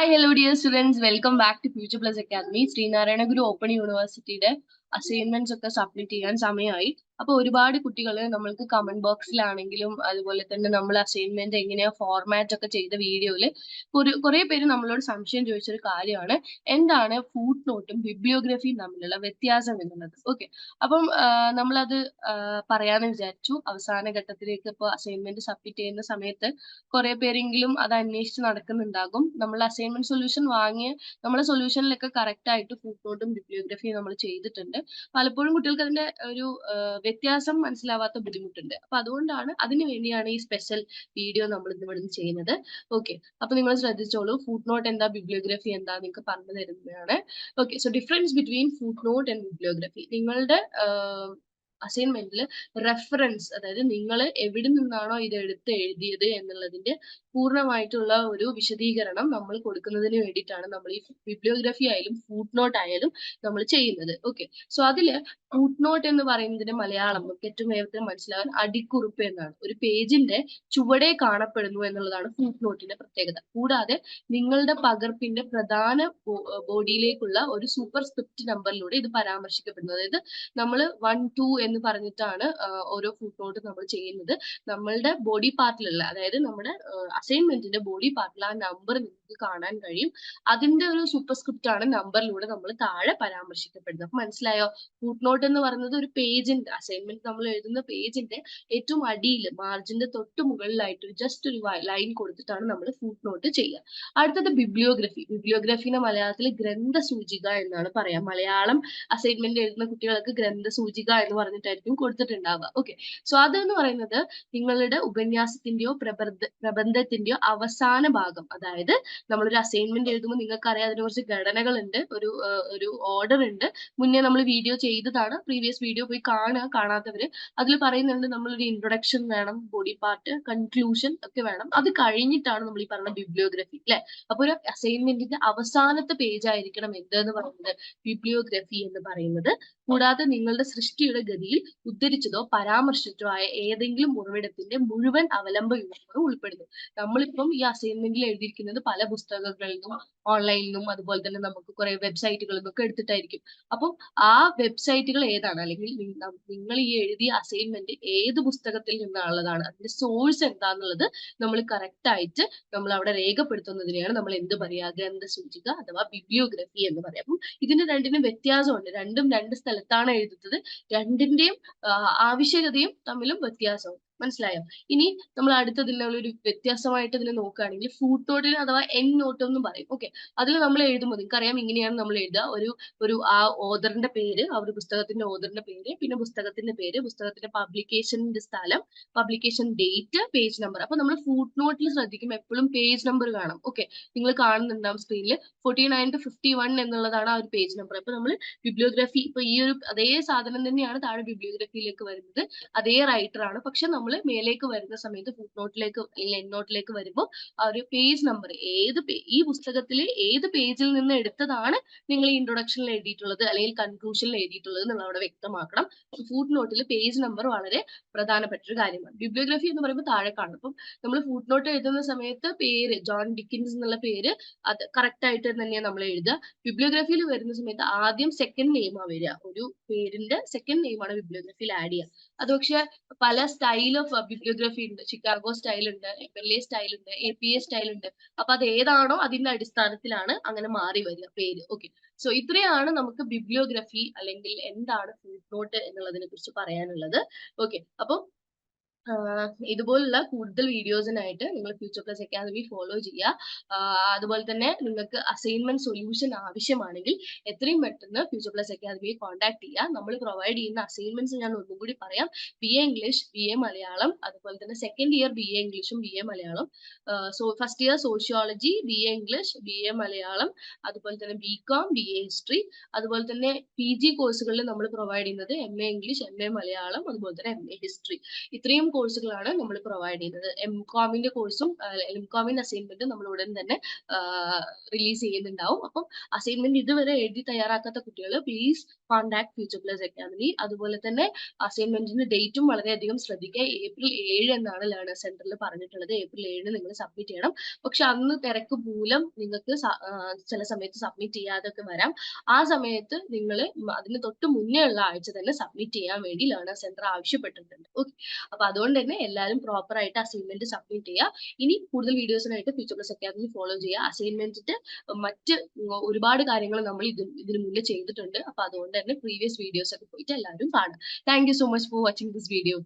Hi hello dear students welcome back to future plus academy Sreenarayana Guru open യൂണിവേഴ്സിറ്റിയുടെ assignments ഒക്കെ submit ചെയ്യാൻ സമയമായി. അപ്പൊ ഒരുപാട് കുട്ടികൾ നമ്മൾക്ക് കമന്റ് ബോക്സിലാണെങ്കിലും അതുപോലെ തന്നെ നമ്മൾ അസൈൻമെന്റ് എങ്ങനെയാ ഫോർമാറ്റ് ഒക്കെ ചെയ്ത വീഡിയോയിൽ കുറെ പേര് നമ്മളോട് സംശയം ചോദിച്ചൊരു കാര്യമാണ്. എന്താണ് ഫുഡ് നോട്ടും ബിബ്ലിയോഗ്രഫിയും തമ്മിലുള്ള വ്യത്യാസം എന്നുള്ളത്. ഓക്കെ അപ്പം നമ്മളത് പറയാന്ന് വിചാരിച്ചു. അവസാന ഘട്ടത്തിലേക്ക് ഇപ്പോൾ അസൈൻമെന്റ് സബ്മിറ്റ് ചെയ്യുന്ന സമയത്ത് കുറെ പേരെങ്കിലും അത് അന്വേഷിച്ച് നടക്കുന്നുണ്ടാകും. നമ്മൾ അസൈൻമെന്റ് സൊല്യൂഷൻ വാങ്ങിയ നമ്മളെ സൊല്യൂഷനിലൊക്കെ കറക്റ്റ് ആയിട്ട് ഫുഡ് നോട്ടും ബിബ്ലിയോഗ്രഫിയും നമ്മൾ ചെയ്തിട്ടുണ്ട്. പലപ്പോഴും കുട്ടികൾക്ക് അതിന്റെ ഒരു വ്യത്യാസം മനസ്സിലാവാത്ത ബുദ്ധിമുട്ടുണ്ട്. അപ്പൊ അതുകൊണ്ടാണ് അതിനു വേണ്ടിയാണ് ഈ സ്പെഷ്യൽ വീഡിയോ നമ്മൾ ഇന്ന് ഇവിടുന്ന് ചെയ്യുന്നത്. ഓക്കെ അപ്പൊ നിങ്ങൾ ശ്രദ്ധിച്ചോളൂ. ഫുഡ് നോട്ട് എന്താ ബിബ്ലിയോഗ്രഫി എന്താ നിങ്ങൾക്ക് പറഞ്ഞു തരുന്നതാണ്. Okay so difference between footnote and bibliography നിങ്ങളുടെ അസൈൻമെന്റിൽ റെഫറൻസ് അതായത് നിങ്ങൾ എവിടെ നിന്നാണോ ഇത് എടുത്ത് എഴുതിയത് എന്നുള്ളതിന്റെ പൂർണമായിട്ടുള്ള ഒരു വിശദീകരണം നമ്മൾ കൊടുക്കുന്നതിന് വേണ്ടിയിട്ടാണ് നമ്മൾ ഈ ബിബ്ലിയോഗ്രഫി ആയാലും ഫുഡ് നോട്ട് ആയാലും നമ്മൾ ചെയ്യുന്നത്. ഓക്കെ സോ അതിൽ ഫുഡ് നോട്ട് എന്ന് പറയുന്നതിന്റെ മലയാളം നമുക്ക് ഏറ്റവും വേഗത്തിൽ മനസ്സിലാവാൻ അടിക്കുറിപ്പ് എന്നാണ്. ഒരു പേജിന്റെ ചുവടെ കാണപ്പെടുന്നു എന്നുള്ളതാണ് ഫുഡ് നോട്ടിന്റെ പ്രത്യേകത. കൂടാതെ നിങ്ങളുടെ പകർപ്പിന്റെ പ്രധാന ബോഡിയിലേക്കുള്ള ഒരു സൂപ്പർ സ്ക്രിപ്റ്റ് നമ്പറിലൂടെ ഇത് പരാമർശിക്കപ്പെടുന്നു. അതായത് നമ്മൾ വൺ ടു എന്ന് പറഞ്ഞിട്ടാണ് ഓരോ ഫുഡ് നോട്ട് നമ്മൾ ചെയ്യുന്നത്. നമ്മളുടെ ബോഡി പാർട്ടിലുള്ള അതായത് നമ്മുടെ അസൈൻമെന്റിന്റെ ബോഡി പാർട്ടിൽ ആ നമ്പർ നിങ്ങൾക്ക് കാണാൻ കഴിയും. അതിന്റെ ഒരു സൂപ്പർ സ്ക്രിപ്റ്റ് ആണ് നമ്പറിലൂടെ നമ്മൾ താഴെ പരാമർശിക്കപ്പെടുന്നത്. അപ്പൊ മനസ്സിലായോ? ഫുഡ് നോട്ട് എന്ന് പറയുന്നത് ഒരു പേജിന്റെ അസൈൻമെന്റ് നമ്മൾ എഴുതുന്ന പേജിന്റെ ഏറ്റവും അടിയിൽ മാർജിന്റെ തൊട്ട് മുകളിലായിട്ട് ജസ്റ്റ് ഒരു ലൈൻ കൊടുത്തിട്ടാണ് നമ്മൾ ഫുഡ് നോട്ട് ചെയ്യുക. അടുത്തത് ബിബ്ലിയോഗ്രഫി ബിബ്ലിയോഗ്രഫിനെ മലയാളത്തിൽ ഗ്രന്ഥസൂചിക എന്നാണ് പറയാം. മലയാളം അസൈൻമെന്റ് എഴുതുന്ന കുട്ടികൾക്ക് ഗ്രന്ഥസൂചിക എന്ന് പറഞ്ഞിട്ടായിരിക്കും കൊടുത്തിട്ടുണ്ടാവുക. ഓക്കെ സോ അതെന്ന് പറയുന്നത് നിങ്ങളുടെ ഉപന്യാസത്തിന്റെയോ പ്രബന്ധ പ്രബന്ധത്തിന്റെയോ അവസാന ഭാഗം അതായത് നമ്മളൊരു അസൈൻമെന്റ് എഴുതുമ്പോൾ നിങ്ങൾക്ക് അറിയാം അതിന് കുറച്ച് ഘടനകളുണ്ട്. ഒരു ഒരു ഓർഡർ ഉണ്ട്. മുന്നേ നമ്മൾ വീഡിയോ ചെയ്തതാണ്. പ്രീവിയസ് വീഡിയോ പോയി കാണുക കാണാത്തവര്. അതിൽ പറയുന്നുണ്ട് നമ്മളൊരു ഇൻട്രൊഡക്ഷൻ വേണം ബോഡി പാർട്ട് കൺക്ലൂഷൻ ഒക്കെ വേണം. അത് കഴിഞ്ഞിട്ടാണ് നമ്മൾ ഈ പറഞ്ഞ ബിബ്ലിയോഗ്രഫി അല്ലെ അപ്പൊ ഒരു അസൈൻമെന്റിന്റെ അവസാനത്തെ പേജ് ആയിരിക്കണം എന്തെന്ന് പറയുന്നത്? ബിബ്ലിയോഗ്രഫി എന്ന് പറയുന്നത്. കൂടാതെ നിങ്ങളുടെ സൃഷ്ടിയുടെ ഗതിയിൽ ഉദ്ധരിച്ചതോ പരാമർശിച്ചതോ ആയ ഏതെങ്കിലും ഉറവിടത്തിന്റെ മുഴുവൻ അവലംബ വിവരങ്ങളും ഉൾപ്പെടുന്നു. നമ്മളിപ്പം ഈ അസൈൻമെന്റിൽ എഴുതിയിരിക്കുന്നത് പല പുസ്തകങ്ങളിൽ നിന്നും അതുപോലെ തന്നെ നമുക്ക് കുറെ വെബ്സൈറ്റുകളിൽ നിന്നൊക്കെ എടുത്തിട്ടായിരിക്കും. അപ്പം ആ വെബ്സൈറ്റുകൾ ഏതാണ്? അല്ലെങ്കിൽ നിങ്ങൾ ഈ എഴുതിയ അസൈൻമെന്റ് ഏത് പുസ്തകത്തിൽ നിന്നാണുള്ളതാണ്? അതിന്റെ സോഴ്സ് എന്താന്നുള്ളത് നമ്മൾ കറക്റ്റ് ആയിട്ട് നമ്മൾ അവിടെ രേഖപ്പെടുത്തുന്നതിനെയാണ് നമ്മൾ എന്ത് പറയുക? ഗ്രന്ഥ സൂചിക അഥവാ ബിബ്ലിയോഗ്രഫി എന്ന് പറയാം അപ്പം ഇതിന് രണ്ടിനും വ്യത്യാസമുണ്ട്. രണ്ടും രണ്ട് സ്ഥലത്താണ് എഴുതുന്നത്. രണ്ടിന്റെയും ആവശ്യകതയും തമ്മിലും വ്യത്യാസമുണ്ട്. മനസ്സിലായോ? ഇനി നമ്മൾ അടുത്തതിനുള്ള ഒരു വ്യത്യാസമായിട്ട് ഇതിനെ നോക്കുകയാണെങ്കിൽ ഫുഡ് നോട്ടിന് അഥവാ എൻ നോട്ട് എന്നും പറയും. ഓക്കെ അതിൽ നമ്മൾ എഴുതുമ്പോൾ നിങ്ങൾക്ക് അറിയാം ഇങ്ങനെയാണ് നമ്മൾ എഴുതുക. ഒരു ഒരു ആ ഓദറിന്റെ പേര് ആ ഒരു പുസ്തകത്തിന്റെ ഓദറിന്റെ പേര് പിന്നെ പുസ്തകത്തിന്റെ പേര് പുസ്തകത്തിന്റെ പബ്ലിക്കേഷന്റെ സ്ഥലം പബ്ലിക്കേഷൻ ഡേറ്റ് പേജ് നമ്പർ അപ്പൊ നമ്മൾ ഫുഡ് നോട്ടിൽ ശ്രദ്ധിക്കുമ്പോൾ എപ്പോഴും പേജ് നമ്പർ കാണാം. ഓക്കെ നിങ്ങൾ കാണുന്നുണ്ടാവും സ്ക്രീനിൽ forty nine two fifty one എന്നുള്ളതാണ് ആ ഒരു പേജ് നമ്പർ അപ്പൊ നമ്മൾ ബിബ്ലിയോഗ്രഫി ഇപ്പൊ ഈ ഒരു അതേ സാധനം തന്നെയാണ് താഴെ ബിബ്ലിയോഗ്രഫിയിലേക്ക് വരുന്നത്. അതേ റൈറ്റർ ആണ്. പക്ഷെ നമ്മൾ മേലേക്ക് വരുന്ന സമയത്ത് ഫുഡ് നോട്ടിലേക്ക് അല്ലെങ്കിൽ എൻ നോട്ടിലേക്ക് വരുമ്പോൾ ആ ഒരു പേജ് നമ്പർ ഏത് ഈ പുസ്തകത്തിലെ ഏത് പേജിൽ നിന്ന് എടുത്തതാണ് നിങ്ങൾ ഈ ഇൻട്രൊഡക്ഷനിൽ എഴുതിയിട്ടുള്ളത് അല്ലെങ്കിൽ കൺക്ലൂഷനിൽ എഴുതിയിട്ടുള്ളത് എന്നുള്ള അവിടെ വ്യക്തമാക്കണം. ഫുഡ് നോട്ടിൽ പേജ് നമ്പർ വളരെ പ്രധാനപ്പെട്ട ഒരു കാര്യമാണ്. ബിബ്ലിയോഗ്രഫി എന്ന് പറയുമ്പോൾ താഴെ കാണും. അപ്പം നമ്മൾ ഫുഡ് നോട്ട് എഴുതുന്ന സമയത്ത് പേര് ജോൺ ഡിക്കിൻസ് എന്നുള്ള പേര് അത് കറക്റ്റ് ആയിട്ട് തന്നെയാണ് നമ്മൾ എഴുതുക. ബിബ്ലിയോഗ്രഫിയിൽ വരുന്ന സമയത്ത് ആദ്യം സെക്കൻഡ് നെയിമാണ് വരിക. ഒരു പേരിന്റെ സെക്കൻഡ് നെയിമാണ് ബിബ്ലിയോഗ്രഫിയിൽ ആഡ് ചെയ്യുക. അത് പല സ്റ്റൈൽ ഓഫ് ബിബ്ലിയോഗ്രഫി ഉണ്ട്. ചിക്കാഗോ സ്റ്റൈൽ ഉണ്ട് എം എൽ എ സ്റ്റൈൽ ഉണ്ട് എ പി എ സ്റ്റൈൽ ഉണ്ട്. അപ്പൊ അത് ഏതാണോ അതിന്റെ അടിസ്ഥാനത്തിലാണ് അങ്ങനെ മാറി വരിക പേര്. ഓക്കെ സോ ഇത്രയാണ് നമുക്ക് ബിബ്ലിയോഗ്രഫി അല്ലെങ്കിൽ എന്താണ് ഫുഡ് നോട്ട് എന്നുള്ളതിനെ കുറിച്ച് പറയാനുള്ളത്. ഓക്കെ അപ്പം ഇതുപോലുള്ള കൂടുതൽ വീഡിയോസിനായിട്ട് നിങ്ങൾ ഫ്യൂച്ചർ പ്ലസ് അക്കാദമി ഫോളോ ചെയ്യുക. അതുപോലെ തന്നെ നിങ്ങൾക്ക് അസൈൻമെന്റ് സൊല്യൂഷൻ ആവശ്യമാണെങ്കിൽ എത്രയും പെട്ടെന്ന് ഫ്യൂച്ചർ പ്ലസ് അക്കാദമിയെ കോൺടാക്ട് ചെയ്യുക. നമ്മൾ പ്രൊവൈഡ് ചെയ്യുന്ന അസൈൻമെന്റ്സ് ഞാൻ ഒന്നും കൂടി പറയാം. B A English B A Malayalam അതുപോലെ തന്നെ സെക്കൻഡ് ഇയർ ബി എ ഇംഗ്ലീഷും B A Malayalam so first year sociology B A English B A Malayalam അതുപോലെ തന്നെ B com B A history അതുപോലെ തന്നെ പി ജി കോഴ്സുകളിൽ നമ്മൾ പ്രൊവൈഡ് ചെയ്യുന്നത് M A English M A Malayalam അതുപോലെ തന്നെ എം എ ഹിസ്റ്ററി ഇത്രയും കോഴ്സുകളാണ് നമ്മൾ പ്രൊവൈഡ് ചെയ്യുന്നത്. എം കോമിന്റെ കോഴ്സും എം കോമിന്റെ അസൈൻമെന്റും നമ്മൾ ഉടൻ തന്നെ റിലീസ് ചെയ്യുന്നുണ്ടാവും. അപ്പം അസൈൻമെന്റ് ഇതുവരെ എഴുതി തയ്യാറാക്കാത്ത കുട്ടികൾ please contact future plus academy അതുപോലെ തന്നെ അസൈൻമെന്റിന്റെ ഡേറ്റും വളരെയധികം ശ്രദ്ധിക്കുക. ഏപ്രിൽ ഏഴ് എന്നാണ് ലേണേഴ്സ് സെന്ററിൽ പറഞ്ഞിട്ടുള്ളത്. ഏപ്രിൽ ഏഴിന് നിങ്ങൾ സബ്മിറ്റ് ചെയ്യണം. പക്ഷെ അന്ന് തിരക്ക് മൂലം നിങ്ങൾക്ക് ചില സമയത്ത് സബ്മിറ്റ് ചെയ്യാതൊക്കെ വരാം. ആ സമയത്ത് നിങ്ങൾ അതിന് തൊട്ട് മുന്നേ ഉള്ള ആഴ്ച തന്നെ സബ്മിറ്റ് ചെയ്യാൻ വേണ്ടി ലേണേഴ്സ് സെന്റർ ആവശ്യപ്പെട്ടിട്ടുണ്ട്. ഓക്കെ അപ്പൊ അതുകൊണ്ട് തന്നെ എല്ലാവരും പ്രോപ്പർ ആയിട്ട് അസൈൻമെന്റ് സബ്മിറ്റ് ചെയ്യുക. ഇനി കൂടുതൽ വീഡിയോസിനായിട്ട് ഫ്യൂച്ചർ പ്ലസ് അക്കാദമി ഫോളോ ചെയ്യുക. അസൈൻമെന്റിന്റെ മറ്റ് ഒരുപാട് കാര്യങ്ങൾ നമ്മൾ ഇത് ഇതിനു മുന്നേ ചെയ്തിട്ടുണ്ട്. അപ്പൊ അതുകൊണ്ട് തന്നെ പ്രീവിയസ് വീഡിയോസ് ഒക്കെ പോയിട്ട് എല്ലാവരും കാണുക. Thank you so much for watching this video